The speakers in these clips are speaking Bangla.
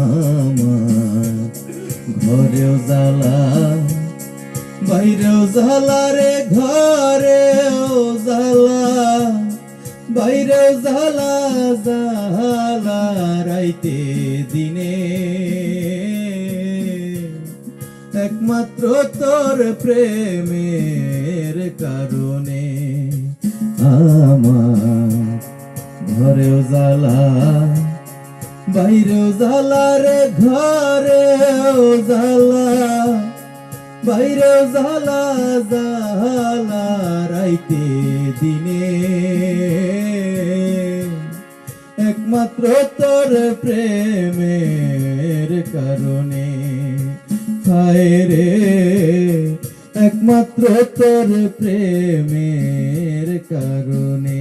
আমার ঘরেও জ্বালা, বাইরেও জ্বালা রে, ঘরেও জ্বালা, বাইরেও জ্বালা জ্বালা রাইতে দিনে। একমাত্র তোর প্রেমের কারণে আমার ঘরেও জ্বালা বাইরেও জ্বালা রে ঘরেও জ্বালা বাইরেও জ্বালা জ্বালা রাইতে দিনে। একমাত্র তোর প্রেমের কারণে। হায় রে, একমাত্র তোর প্রেমের কারণে।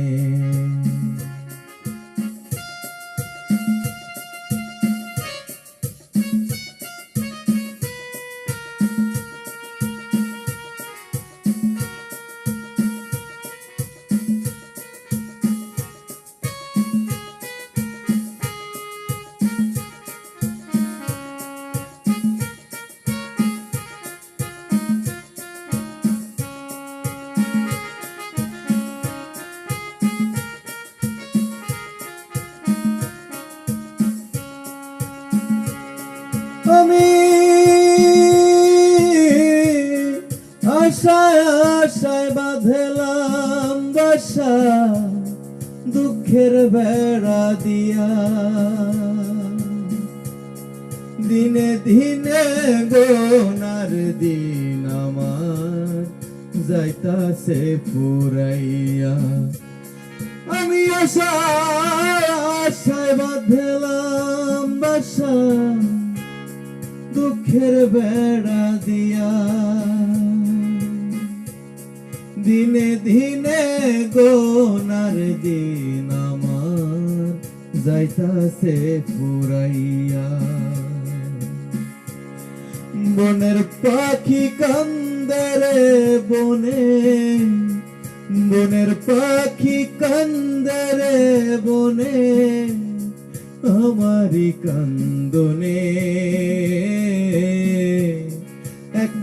আমি আশায় আশায় বাঁধলাম বাসা দুঃখের বেড়া দিয়া। দিনে দিনে গোনার দিন আমার যাইতাছে পুরাইয়া আমি আশায় আশায় বাঁধলাম বাসা দুঃখের বেড়া দিয়া। দিনে দিনে গোনার দিন আমার যাইতাছে পুরাইয়া বনের পাখি কান্দরে বনে, বনের পাখি কান্দরে বনে আমারি কান্দনে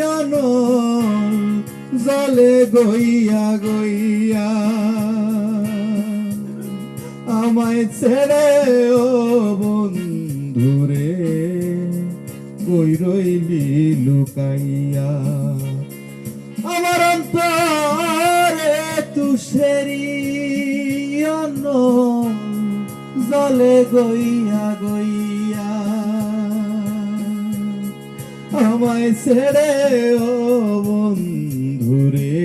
অনল জলে গইয়া গইয়া। আমায় ছেড়ে ও বন্ধুরে কই রইলি লুকাইয়া। আমার অন্তরে তুষেরি জলে গইয়া গইয়া। আমায় ছেড়ে, ও বন্ধুরে,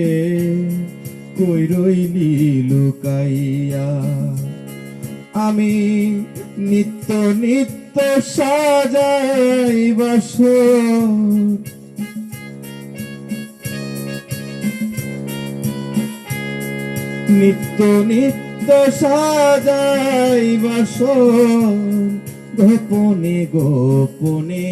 কই রইলি লুকাইয়া? আমি নিত্য নিত্য সাজাই বাসর। নিত্য নিত্য সাজাই বাসন গোপনে গোপনে।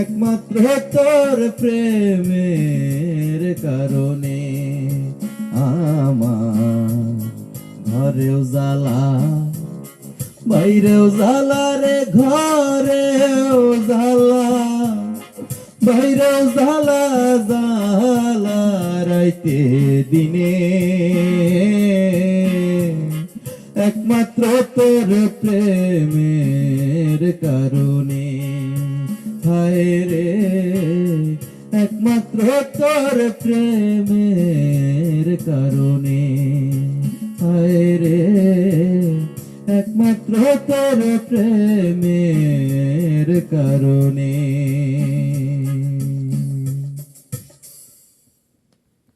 একমাত্র তোর প্রেমের কারণে আমার ঘরেও জ্বালা, বাইরেও জ্বালা রে, ঘরেও জ্বালা। বাইরে জ্বালা জ্বালা রাইতে দিনে। রে একমাত্র তোর প্রেমের কারণে। আয় রে একমাত্র তোর প্রেমের কারণে।